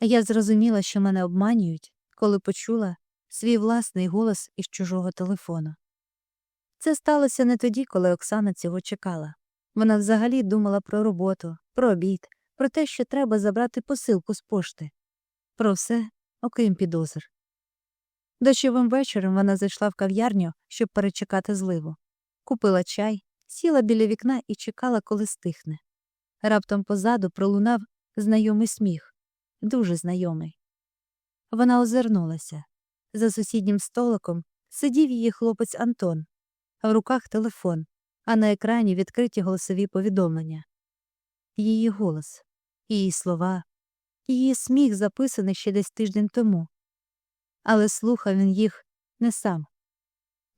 Я зрозуміла, що мене обманюють, коли почула свій власний голос із чужого телефону. Це сталося не тоді, коли Оксана цього чекала. Вона взагалі думала про роботу, про обід, про те, що треба забрати посилку з пошти, про все, окрім підозр. Дощовим вечором вона зайшла в кав'ярню, щоб перечекати зливу. Купила чай, сіла біля вікна і чекала, коли стихне. Раптом позаду пролунав знайомий сміх, дуже знайомий. Вона озирнулася. За сусіднім столиком сидів її хлопець Антон, в руках телефон, а на екрані відкриті голосові повідомлення. Її голос, її слова, її сміх записаний ще десь тиждень тому. Але слухав він їх не сам.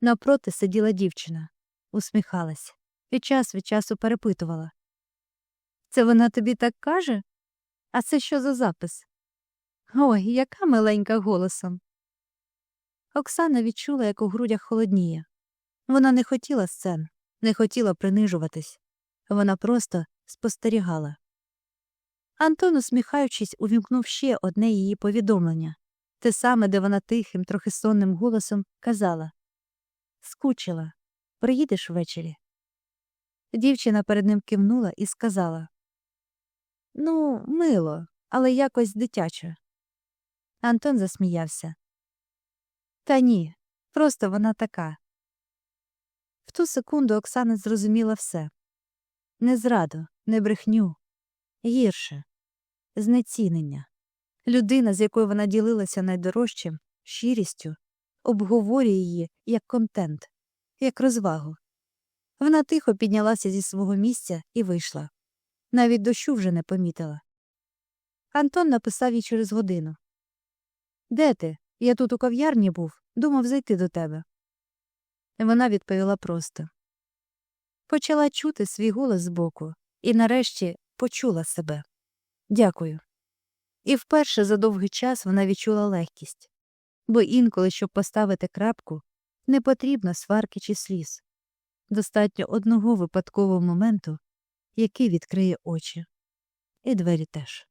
Навпроти сиділа дівчина, усміхалась і час від часу перепитувала. Це вона тобі так каже? А це що за запис? Ой, яка миленька голосом. Оксана відчула, як у грудях холодніє. Вона не хотіла сцен, не хотіла принижуватись. Вона просто спостерігала. Антон, усміхаючись, увімкнув ще одне її повідомлення те саме, де вона тихим, трохи сонним голосом казала Скучила. Приїдеш ввечері. Дівчина перед ним кивнула і сказала Ну, мило, але якось дитяче. Антон засміявся. Та ні, просто вона така. В ту секунду Оксана зрозуміла все не зраду, не брехню, гірше, знецінення. Людина, з якою вона ділилася найдорожчим, щирістю, обговорює її як контент, як розвагу. Вона тихо піднялася зі свого місця і вийшла. Навіть дощу вже не помітила. Антон написав їй через годину Де ти? Я тут у кав'ярні був, думав зайти до тебе. Вона відповіла просто почала чути свій голос збоку і нарешті почула себе. Дякую. І вперше за довгий час вона відчула легкість, бо інколи, щоб поставити крапку, не потрібно сварки чи сліз. Достатньо одного випадкового моменту, який відкриє очі, і двері теж.